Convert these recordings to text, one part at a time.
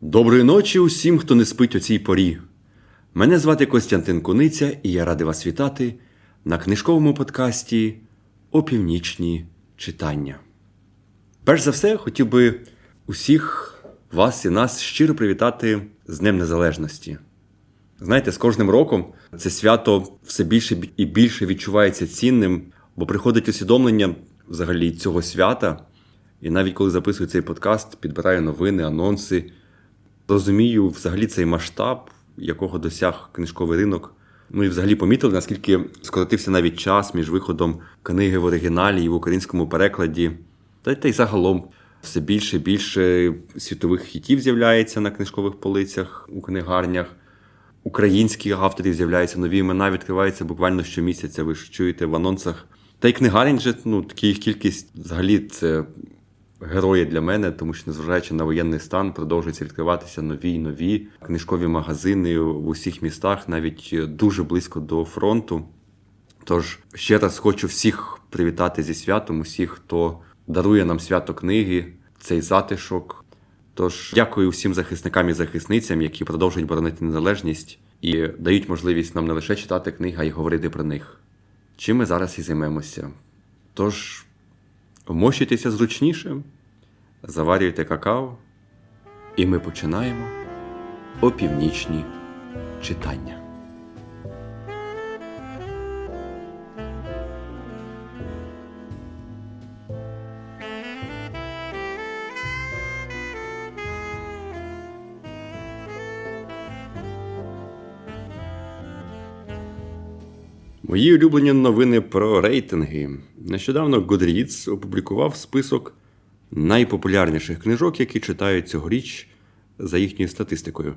Доброї ночі усім, хто не спить о цій порі. Мене звати Костянтин Куниця, і я радий вас вітати на книжковому подкасті Опівнічні читання. Перш за все, хотів би усіх вас і нас щиро привітати з Днем Незалежності. Знаєте, з кожним роком це свято все більше і більше відчувається цінним, бо приходить усвідомлення взагалі цього свята. І навіть коли записую цей подкаст, підбираю новини, анонси, розумію взагалі цей масштаб, якого досяг книжковий ринок. Ну і взагалі помітили, наскільки скоротився навіть час між виходом книги в оригіналі і в українському перекладі. Та й загалом все більше і більше світових хітів з'являється на книжкових полицях у книгарнях. Українських авторів з'являються нові імена, відкриваються буквально щомісяця. Ви ж чуєте в анонсах. Та й книгарень же, ну, така їх кількість взагалі це герої для мене, тому що, незважаючи на воєнний стан, продовжуються відкриватися нові й нові книжкові магазини в усіх містах, навіть дуже близько до фронту. Тож ще раз хочу всіх привітати зі святом, усіх, хто дарує нам свято книги, цей затишок. Тож дякую всім захисникам і захисницям, які продовжують боронити незалежність і дають можливість нам не лише читати книги, а й говорити про них. Чим ми зараз і займемося. Тож вмощуйтеся зручніше, заварюйте какао, і ми починаємо опівнічні читання. Мої улюблені новини про рейтинги. Нещодавно Goodreads опублікував список найпопулярніших книжок, які читають цьогоріч за їхньою статистикою.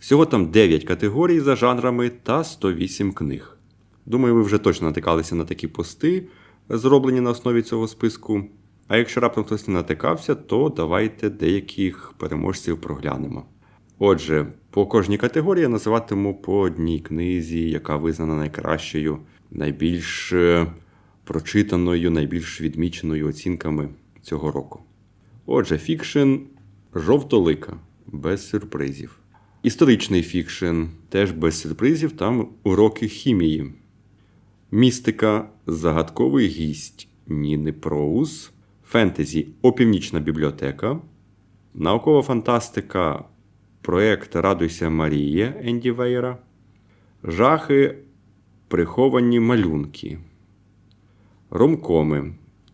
Всього там 9 категорій за жанрами та 108 книг. Думаю, ви вже точно натикалися на такі пости, зроблені на основі цього списку. А якщо раптом хтось не натикався, то давайте деяких переможців проглянемо. Отже, по кожній категорії я називатиму по одній книзі, яка визнана найкращою, найбільш е, прочитаною, найбільш відміченою оцінками цього року. Отже, фікшн жовтолика, без сюрпризів. Історичний фікшн теж без сюрпризів, там уроки хімії. Містика Загадковий гість Ніни Проуз, фентезі Опівнічна бібліотека, наукова фантастика Проект Радуйся Марія Енді Вейера, Жахи, приховані малюнки. Ромкоми.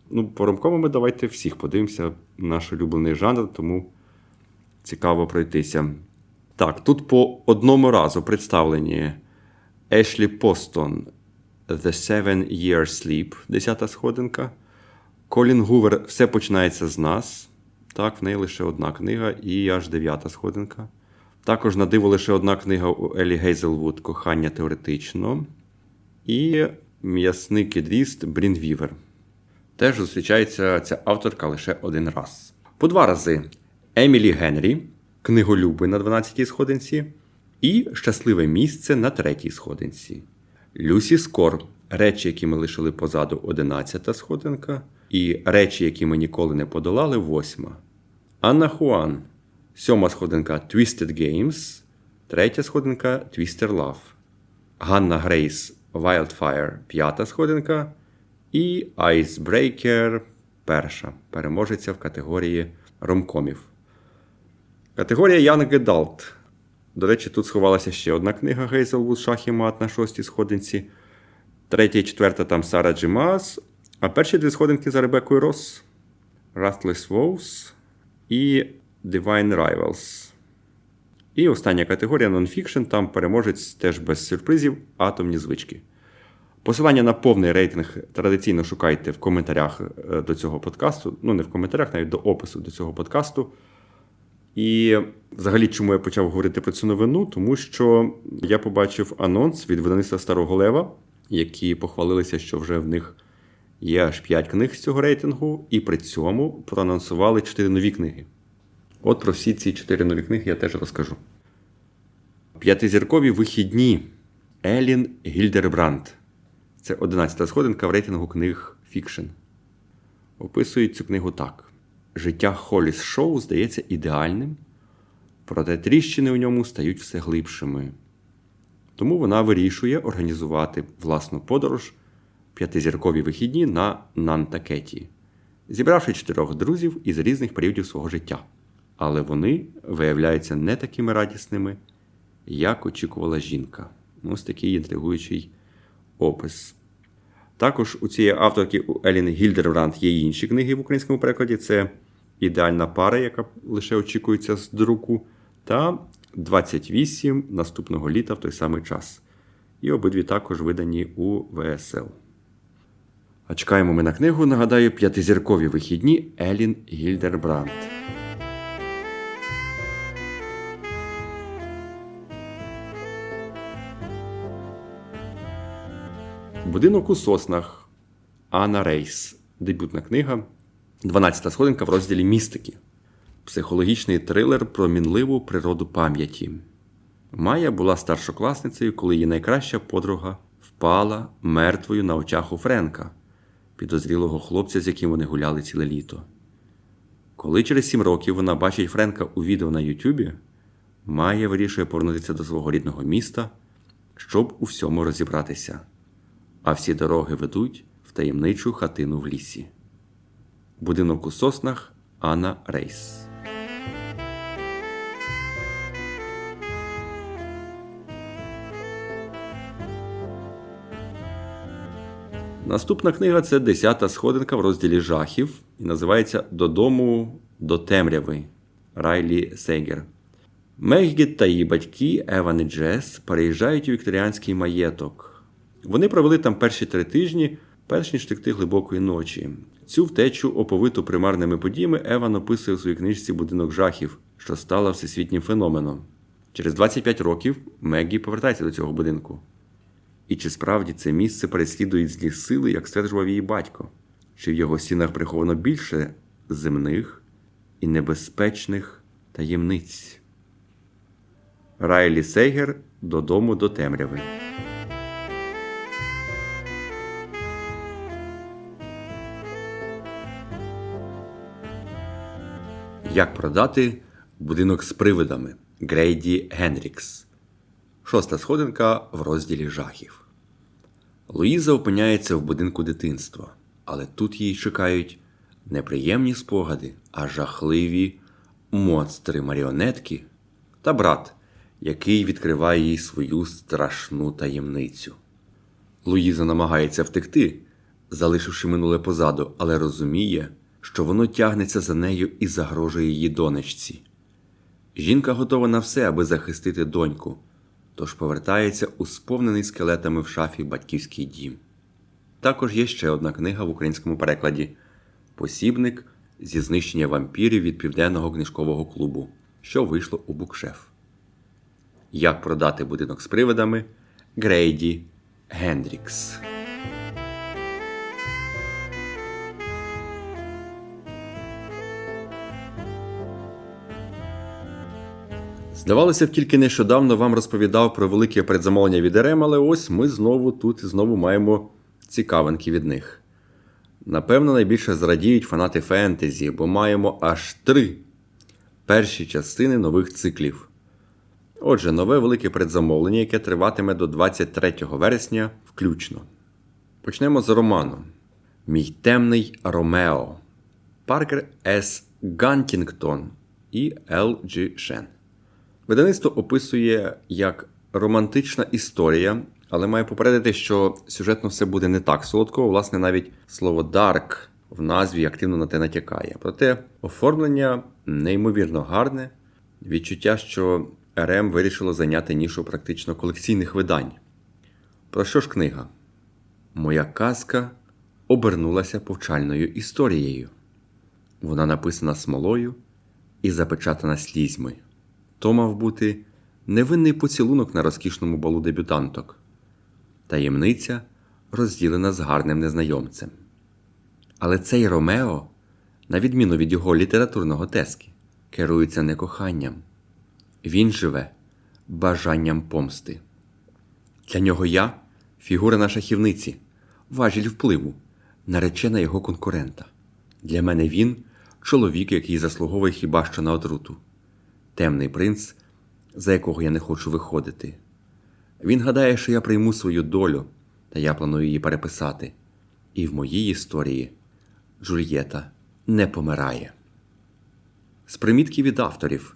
Ну, по ромкомами давайте всіх подивимося. Наш улюблений жанр, тому цікаво пройтися. Так, тут по одному разу представлені Ешлі Постон The Seven Year Sleep, 10 сходинка. Колін Гувер Все починається з нас. Так, в неї лише одна книга і аж дев'ята сходинка. Також на диво лише одна книга у Елі Гейзелвуд Кохання теоретично. І м'ясний кідріст Брінвівер. Теж зустрічається ця авторка лише один раз. По два рази Емілі Генрі, книголюби на 12-й сходинці, і Щасливе місце на третій сходинці. Люсі Скор Речі, які ми лишили позаду 11 сходинка, і речі, які ми ніколи не подолали, восьма. Анна Хуан. Сьома сходинка Twisted Games, третя сходинка Twister Love. Ганна Грейс Wildfire п'ята сходинка. І Icebreaker перша. Переможеця в категорії ромкомів. Категорія Young Adult. До речі, тут сховалася ще одна книга Гейзелвуд Шах і мат на шостій сходинці. Третя і четверта там Сара Джимас. А перші дві сходинки за Ребекою Росс. Rastless Wolves і Divine Rivals. І остання категорія Nonfiction, там переможець теж без сюрпризів атомні звички. Посилання на повний рейтинг традиційно шукайте в коментарях е, до цього подкасту. Ну, не в коментарях, навіть до опису до цього подкасту. І взагалі, чому я почав говорити про цю новину? Тому що я побачив анонс від видавництва Старого Лева, які похвалилися, що вже в них є аж 5 книг з цього рейтингу, і при цьому проанонсували 4 нові книги. От про всі ці 4 нові книги я теж розкажу. П'ятизіркові вихідні Елін Гільдербранд. Це 11 сходинка в рейтингу книг фікшн. Описують цю книгу так: життя Холіс Шоу здається ідеальним, проте тріщини у ньому стають все глибшими. Тому вона вирішує організувати власну подорож п'ятизіркові вихідні на Нантакеті, зібравши чотирьох друзів із різних періодів свого життя. Але вони виявляються не такими радісними, як очікувала жінка. Ось такий інтригуючий опис. Також у цієї авторки у Еліни Гільдербранд є інші книги в українському перекладі. Це Ідеальна пара, яка лише очікується з друку, та 28 наступного літа в той самий час. І обидві також видані у ВСЛ. А чекаємо ми на книгу, нагадаю, п'ятизіркові вихідні Елін Гільдербранд. Будинок у соснах. Анна Рейс. Дебютна книга. 12 сходинка в розділі містики. Психологічний трилер про мінливу природу пам'яті. Майя була старшокласницею, коли її найкраща подруга впала мертвою на очах у Френка, підозрілого хлопця, з яким вони гуляли ціле літо. Коли через сім років вона бачить Френка у відео на Ютубі, Майя вирішує повернутися до свого рідного міста, щоб у всьому розібратися. А всі дороги ведуть в таємничу хатину в лісі. Будинок у соснах Анна Рейс. Наступна книга це десята сходинка в розділі жахів і називається Додому до темряви Райлі Сейгер. Меггіт та її батьки Еван і Джес переїжджають у вікторіанський маєток. Вони провели там перші три тижні, перш ніж втекти глибокої ночі. Цю втечу, оповиту примарними подіями, Еван описує у своїй книжці Будинок жахів, що стала всесвітнім феноменом. Через 25 років Меггі повертається до цього будинку. І чи справді це місце переслідують злі сили, як стверджував її батько? Чи в його стінах приховано більше земних і небезпечних таємниць? Райлі Сейгер додому до темряви. Як продати будинок з привидами Грейді Генрікс. Шоста сходинка в розділі жахів. Луїза опиняється в будинку дитинства, але тут її чекають неприємні спогади, а жахливі монстри маріонетки та брат, який відкриває їй свою страшну таємницю. Луїза намагається втекти, залишивши минуле позаду, але розуміє, що воно тягнеться за нею і загрожує її донечці. Жінка готова на все, аби захистити доньку, тож повертається у сповнений скелетами в шафі батьківський дім. Також є ще одна книга в українському перекладі Посібник зі знищення вампірів від Південного книжкового клубу, що вийшло у букшеф. Як продати будинок з привидами Грейді Гендрікс. Здавалося б, тільки нещодавно вам розповідав про велике предзамовлення від РМ, але ось ми знову тут знову маємо цікавинки від них. Напевно, найбільше зрадіють фанати фентезі, бо маємо аж три перші частини нових циклів. Отже, нове велике предзамовлення, яке триватиме до 23 вересня включно. Почнемо з роману Мій темний Ромео Паркер С. Гантінгтон і Л. Джі Шен. Видавництво описує як романтична історія, але має попередити, що сюжетно все буде не так солодко. Власне, навіть слово «дарк» в назві активно на те натякає. Проте оформлення неймовірно гарне, відчуття, що РМ вирішило зайняти нішу практично колекційних видань. Про що ж книга? Моя казка обернулася повчальною історією. Вона написана смолою і запечатана слізьми. То мав бути невинний поцілунок на розкішному балу дебютанток, таємниця розділена з гарним незнайомцем. Але цей Ромео, на відміну від його літературного тески, керується не коханням. Він живе бажанням помсти. Для нього я фігура на шахівниці, важіль впливу, наречена його конкурента. Для мене він чоловік, який заслуговує хіба що на отруту. Темний принц, за якого я не хочу виходити. Він гадає, що я прийму свою долю, та я планую її переписати. І в моїй історії Джульєта не помирає. З примітків від авторів.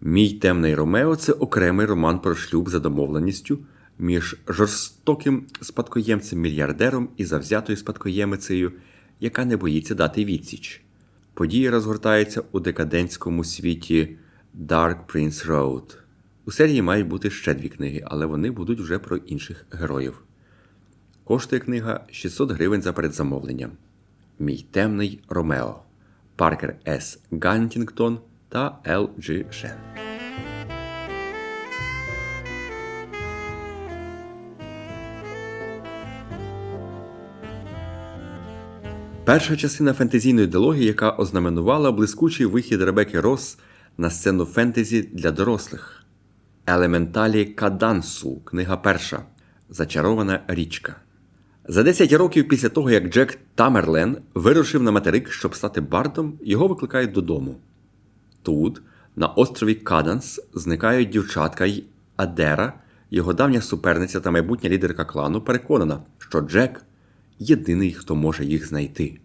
Мій темний Ромео це окремий роман про шлюб за домовленістю між жорстоким спадкоємцем-мільярдером і завзятою спадкоємицею, яка не боїться дати відсіч. Події розгортаються у декадентському світі Dark Prince Road. У серії мають бути ще дві книги, але вони будуть вже про інших героїв. Коштує книга 600 гривень за передзамовленням. Мій темний Ромео. Паркер С. Гантінгтон та Л. Дж. Шен. Перша частина фентезійної ідеології, яка ознаменувала блискучий вихід Ребекки Росс на сцену фентезі для дорослих. Елементалі Кадансу, книга перша. Зачарована річка. За 10 років після того, як Джек Тамерлен вирушив на материк, щоб стати бардом, його викликають додому. Тут, на острові Каданс, зникають дівчатка й Адера, його давня суперниця та майбутня лідерка клану, переконана, що Джек єдиний, хто може їх знайти.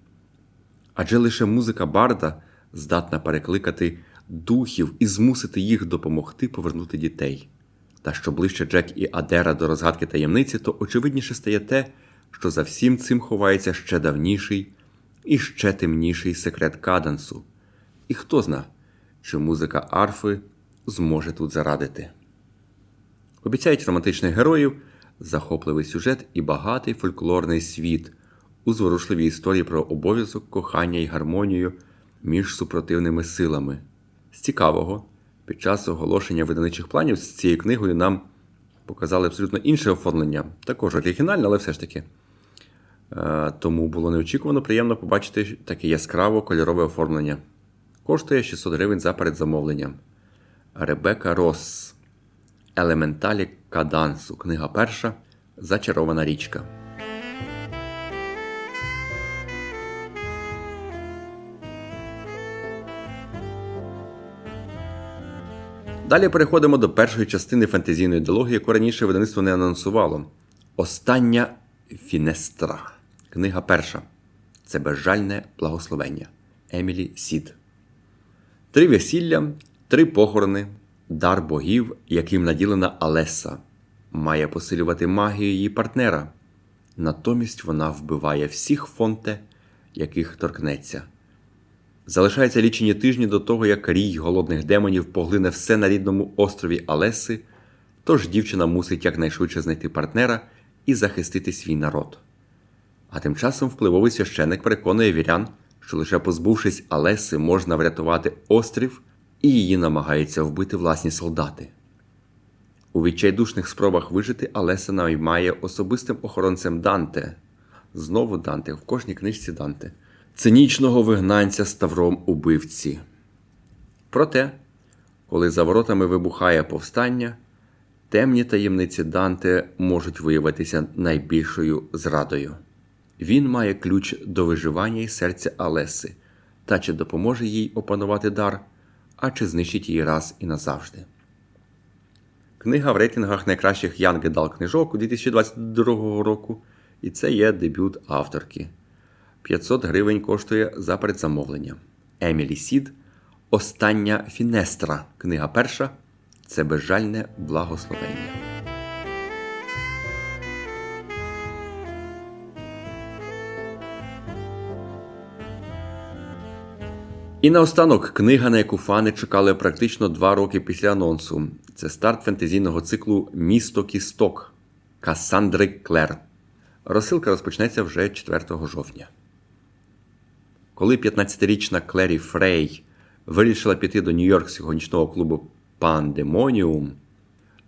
Адже лише музика Барда здатна перекликати духів і змусити їх допомогти повернути дітей. Та що ближче Джек і Адера до розгадки таємниці, то очевидніше стає те, що за всім цим ховається ще давніший і ще темніший секрет Кадансу. І хто зна, чи музика арфи зможе тут зарадити. Обіцяють романтичних героїв, захопливий сюжет і багатий фольклорний світ у зворушливій історії про обов'язок, кохання і гармонію між супротивними силами. З цікавого, під час оголошення видавничих планів з цією книгою нам показали абсолютно інше оформлення, також оригінальне, але все ж таки. Е, Тому було неочікувано приємно побачити таке яскраво кольорове оформлення. Коштує 600 гривень за передзамовленням. Ребека Росс. Елементалі Кадансу. Книга перша. Зачарована річка. Далі переходимо до першої частини фентезійної ідеології, яку раніше видавництво не анонсувало. Остання Фінестра. Книга перша. Це безжальне благословення. Емілі Сід. Три весілля, три похорони, дар богів, яким наділена Алеса, має посилювати магію її партнера. Натомість вона вбиває всіх фонте, яких торкнеться. Залишаються лічені тижні до того, як рій голодних демонів поглине все на рідному острові Алеси, тож дівчина мусить якнайшвидше знайти партнера і захистити свій народ. А тим часом впливовий священик переконує вірян, що лише позбувшись Алеси, можна врятувати острів, і її намагаються вбити власні солдати. У відчайдушних спробах вижити Алеса наймає особистим охоронцем Данте. Знову Данте, в кожній книжці Данте, цинічного вигнанця ставром убивці. Проте, коли за воротами вибухає повстання, темні таємниці Данте можуть виявитися найбільшою зрадою. Він має ключ до виживання і серця Алеси, та чи допоможе їй опанувати дар, а чи знищить її раз і назавжди. Книга в рейтингах найкращих Young Adult книжок у 2022 року, і це є дебют авторки. 500 гривень коштує за передзамовлення. Емілі Сід. Остання Фінестра. Книга перша. Це безжальне благословення. І наостанок книга, на яку фани чекали практично два роки після анонсу. Це старт фентезійного циклу Місто Кісток Кассандри Клер. Розсилка розпочнеться вже 4 жовтня. Коли 15-річна Клері Фрей вирішила піти до Нью-Йоркського нічного клубу Пандемоніум,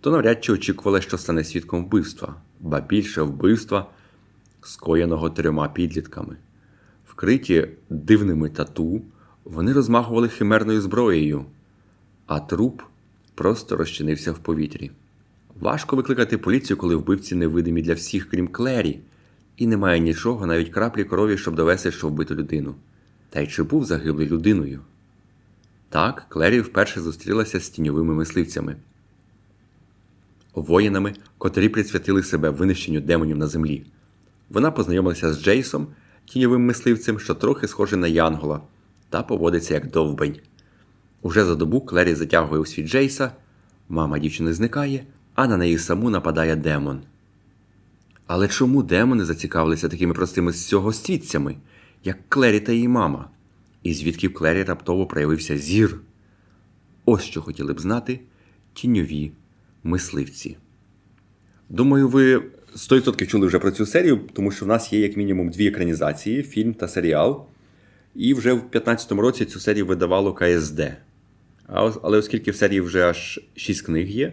то навряд чи очікувала, що стане свідком вбивства, ба більше вбивства, скоєного трьома підлітками. Вкриті дивними тату, вони розмахували химерною зброєю, а труп просто розчинився в повітрі. Важко викликати поліцію, коли вбивці невидимі для всіх, крім Клері, і немає нічого, навіть краплі крові, щоб довести, що вбито людину. Та й чи був загиблий людиною? Так, Клері вперше зустрілася з тіньовими мисливцями, воїнами, котрі присвятили себе винищенню демонів на землі. Вона познайомилася з Джейсом, тіньовим мисливцем, що трохи схожий на Янгола, та поводиться як довбень. Уже за добу Клері затягує у світ Джейса, мама дівчини зникає, а на неї саму нападає демон. Але чому демони зацікавилися такими простими сьогосвітцями, як Клері та її мама? І звідки в Клері раптово проявився зір? Ось що хотіли б знати тіньові мисливці. Думаю, ви 100% чули вже про цю серію, тому що в нас є як мінімум дві екранізації: фільм та серіал. І вже в 2015 році цю серію видавало КСД. Але оскільки в серії вже аж 6 книг є,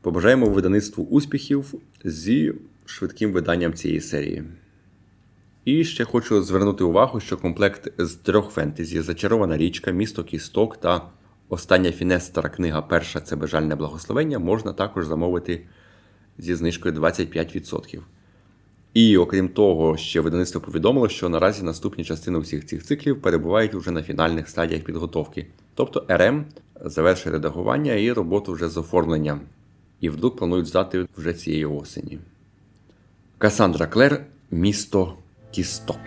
побажаємо видаництву успіхів зі швидким виданням цієї серії. І ще хочу звернути увагу, що комплект з трьох фентезі Зачарована річка, місто Кісток та остання фінестра книга Перша це бажальне благословення можна також замовити зі знижкою 25%. І окрім того, ще видавництво повідомило, що наразі наступні частини всіх цих циклів перебувають уже на фінальних стадіях підготовки. Тобто РМ завершує редагування і роботу вже з оформленням. І вдруг планують здати вже цієї осені. Касандра Клер, місто Кісток.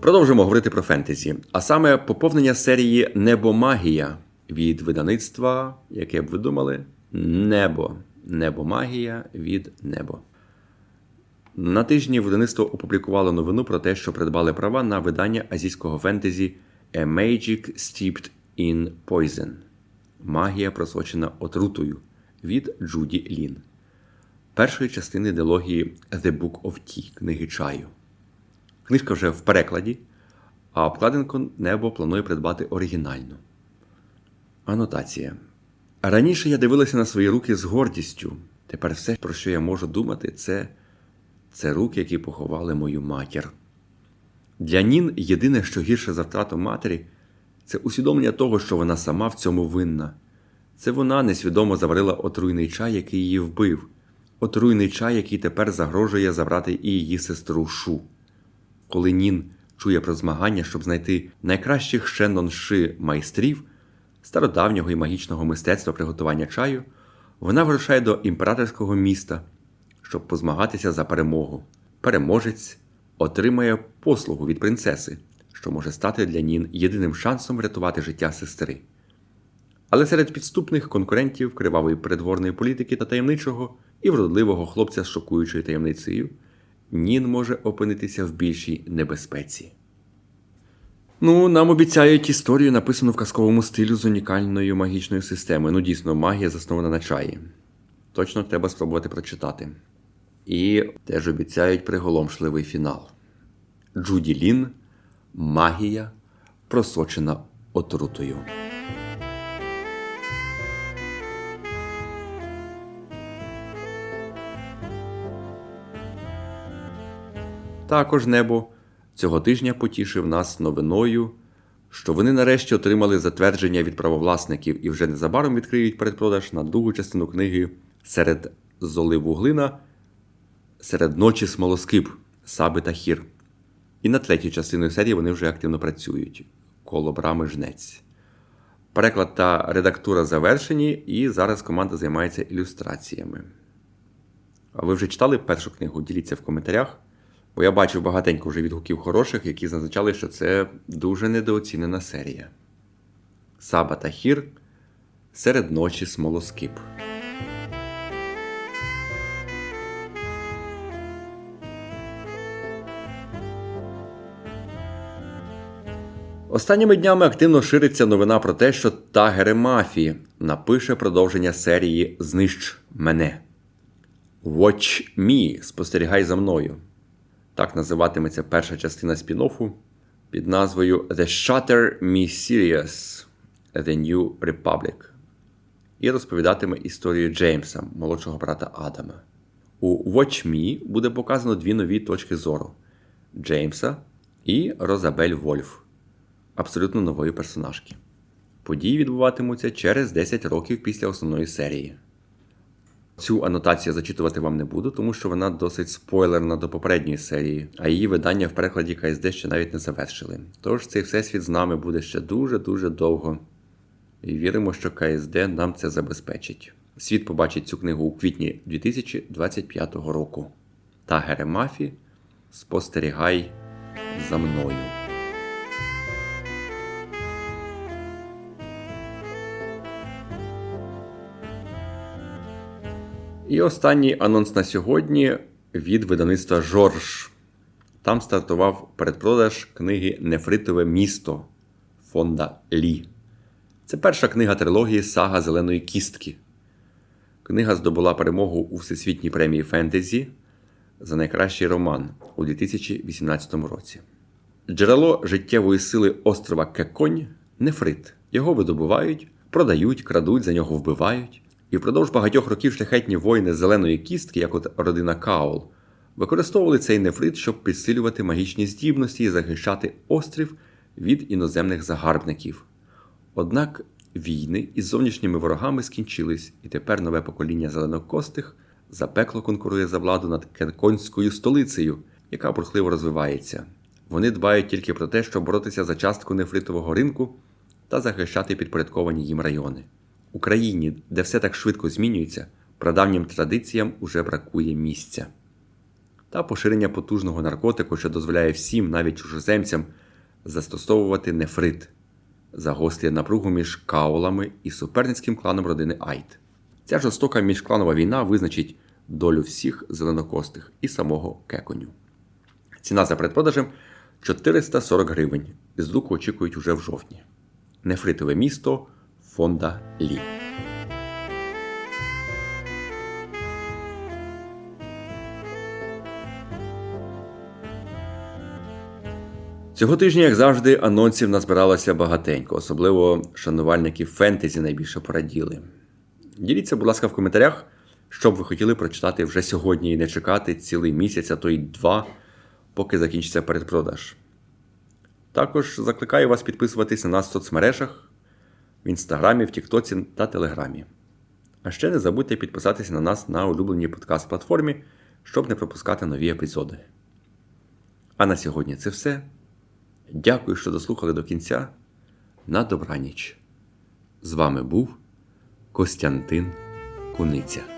Продовжимо говорити про фентезі, а саме поповнення серії Небомагія від видаництва, яке б ви думали, Небо. Небомагія від Небо. На тижні видавництво опублікувало новину про те, що придбали права на видання азійського фентезі A Magic Steeped in Poison. Магія просочена отрутою від Джуді Лін. Першої частини дилогії The Book of Tea книги чаю. Книжка вже в перекладі, а обкладинку небо планує придбати оригінальну. Анотація. Раніше я дивилася на свої руки з гордістю. Тепер все, про що я можу думати, це, це руки, які поховали мою матір. Для Нін єдине, що гірше за втрату матері, це усвідомлення того, що вона сама в цьому винна. Це вона несвідомо заварила отруйний чай, який її вбив, отруйний чай, який тепер загрожує забрати і її сестру Шу. Коли Нін чує про змагання, щоб знайти найкращих шеннонши майстрів стародавнього і магічного мистецтва приготування чаю, вона вирушає до імператорського міста, щоб позмагатися за перемогу. Переможець отримає послугу від принцеси, що може стати для Нін єдиним шансом врятувати життя сестри. Але серед підступних конкурентів кривавої придворної політики та таємничого і вродливого хлопця з шокуючою таємницею Нін може опинитися в більшій небезпеці. Ну, нам обіцяють історію, написану в казковому стилю з унікальною магічною системою. Ну, дійсно, магія заснована на чаї. Точно треба спробувати прочитати. І теж обіцяють приголомшливий фінал. Джуді Лін Магія просочена отрутою. Також небо цього тижня потішив нас новиною, що вони нарешті отримали затвердження від правовласників і вже незабаром відкриють передпродаж на другу частину книги серед золи вуглина, серед ночі смолоскип Саби та Хір. І на третю частину серії вони вже активно працюють коло брами жнець. Переклад та редактура завершені, і зараз команда займається ілюстраціями. А ви вже читали першу книгу? Діліться в коментарях. Бо я бачив багатенько вже відгуків хороших, які зазначали, що це дуже недооцінена серія. Саба та Хір серед ночі смолоскип. Останніми днями активно шириться новина про те, що Тагере Мафі напише продовження серії Знищ мене. Watch Me, спостерігай за мною. Так називатиметься перша частина спін-оффу під назвою The Shutter Me Series The New Republic. І розповідатиме історію Джеймса, молодшого брата Адама. У Watch Me буде показано дві нові точки зору: Джеймса і Розабель Вольф, абсолютно нової персонажки. Події відбуватимуться через 10 років після основної серії. Цю анотацію зачитувати вам не буду, тому що вона досить спойлерна до попередньої серії, а її видання в перекладі КСД ще навіть не завершили. Тож цей всесвіт з нами буде ще дуже-дуже довго. І віримо, що КСД нам це забезпечить. Світ побачить цю книгу у квітні 2025 року. Та Геремафі спостерігай за мною. І останній анонс на сьогодні від видавництва Жорж. Там стартував передпродаж книги Нефритове місто фонда Лі. Це перша книга трилогії Сага Зеленої кістки. Книга здобула перемогу у Всесвітній премії фентезі за найкращий роман у 2018 році. Джерело життєвої сили острова Кеконь нефрит. Його видобувають, продають, крадуть, за нього вбивають. І впродовж багатьох років шляхетні воїни зеленої кістки, як от родина Каул, використовували цей нефрит, щоб підсилювати магічні здібності і захищати острів від іноземних загарбників. Однак війни із зовнішніми ворогами скінчились, і тепер нове покоління зеленокостих запекло конкурує за владу над кенконською столицею, яка бурхливо розвивається. Вони дбають тільки про те, щоб боротися за частку нефритового ринку та захищати підпорядковані їм райони. Україні, де все так швидко змінюється, прадавнім традиціям уже бракує місця. Та поширення потужного наркотику, що дозволяє всім, навіть чужоземцям, застосовувати нефрит, загострює напругу між каулами і суперницьким кланом родини Айт. Ця жорстока міжкланова війна визначить долю всіх зеленокостих і самого кеконю. Ціна за предпродажем 440 гривень. З друку очікують уже в жовтні. Нефритове місто фонда Лі. Цього тижня, як завжди, анонсів назбиралося багатенько, особливо шанувальників фентезі найбільше пораділи. Діліться, будь ласка, в коментарях, що б ви хотіли прочитати вже сьогодні і не чекати цілий місяць, а то й два, поки закінчиться передпродаж. Також закликаю вас підписуватись на нас в соцмережах, в інстаграмі, в Тіктоці та Телеграмі. А ще не забудьте підписатися на нас на улюбленій подкаст-платформі, щоб не пропускати нові епізоди. А на сьогодні це все. Дякую, що дослухали до кінця. На добраніч. З вами був Костянтин Куниця.